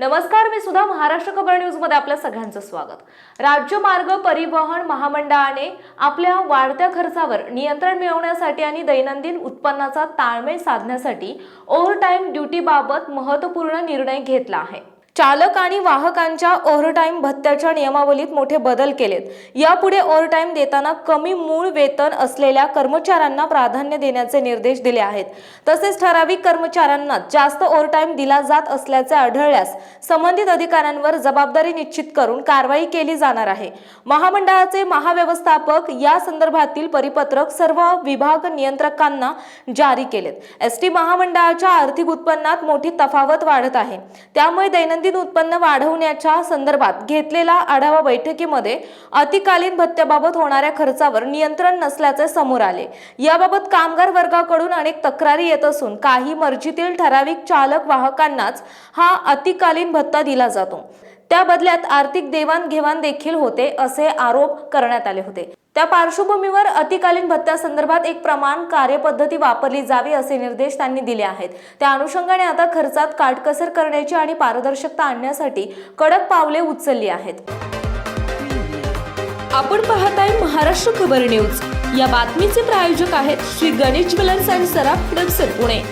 नमस्कार मी सुद्धा महाराष्ट्र खबर न्यूजमध्ये आपल्या सगळ्यांचं स्वागत. राज्य मार्ग परिवहन महामंडळाने आपल्या वाढत्या खर्चावर नियंत्रण मिळवण्यासाठी आणि दैनंदिन उत्पन्नाचा ताळमेळ साधण्यासाठी ओव्हरटाईम ड्युटीबाबत महत्त्वपूर्ण निर्णय घेतला आहे. चालक आणि वाहकांच्या ओव्हरटाईम भत्त्याच्या नियमावलीत मोठे बदल केलेत. यापुढे ओव्हरटाईम देताना कमी मूळ वेतन असलेल्या कर्मचाऱ्यांना प्राधान्य देण्याचे निर्देश दिले आहेत. तसेच ठराविक कर्मचाऱ्यांना जास्त ओव्हरटाईम दिला जात असल्याचे आढळल्यास संबंधित अधिकाऱ्यांवर जबाबदारी निश्चित करून कारवाई केली जाणार आहे. महामंडळाचे महाव्यवस्थापक या संदर्भातील परिपत्रक सर्व विभाग नियंत्रकांना जारी केलेत. एस टी महामंडळाच्या आर्थिक उत्पन्नात मोठी तफावत वाढत आहे. त्यामुळे दैनंदिन उत्पन्न वाढवण्याच्या संदर्भात घेतलेल्या आढावा बैठकीमध्ये अतिकालीन भत्त्याबाबत होणाऱ्या खर्चावर नियंत्रण नसल्याचे समोर आले. याबाबत कामगार वर्गाकडून अनेक तक्रारी येत असून काही मर्जीतील ठराविक चालक वाहकांनाच हा अतिकालीन भत्ता दिला जातो. त्या बदल्यात आर्थिक देवाणघेवाण देखील होते असे आरोप करण्यात आले होते. त्या पार्श्वभूमीवर अतिकालीन भत्त्यासंदर्भात एक प्रमाण कार्यपद्धती वापरली जावी असे निर्देश त्यांनी दिले आहेत. त्या अनुषंगाने आता खर्चात काटकसर करण्याची आणि पारदर्शकता आणण्यासाठी कडक पावले उचलली आहेत. आपण पाहत आहे महाराष्ट्र खबर न्यूज. या बातमीचे प्रायोजक आहेत श्री गणेश ज्वेलर्स अँड सराफ प्रदर्शन पुणे.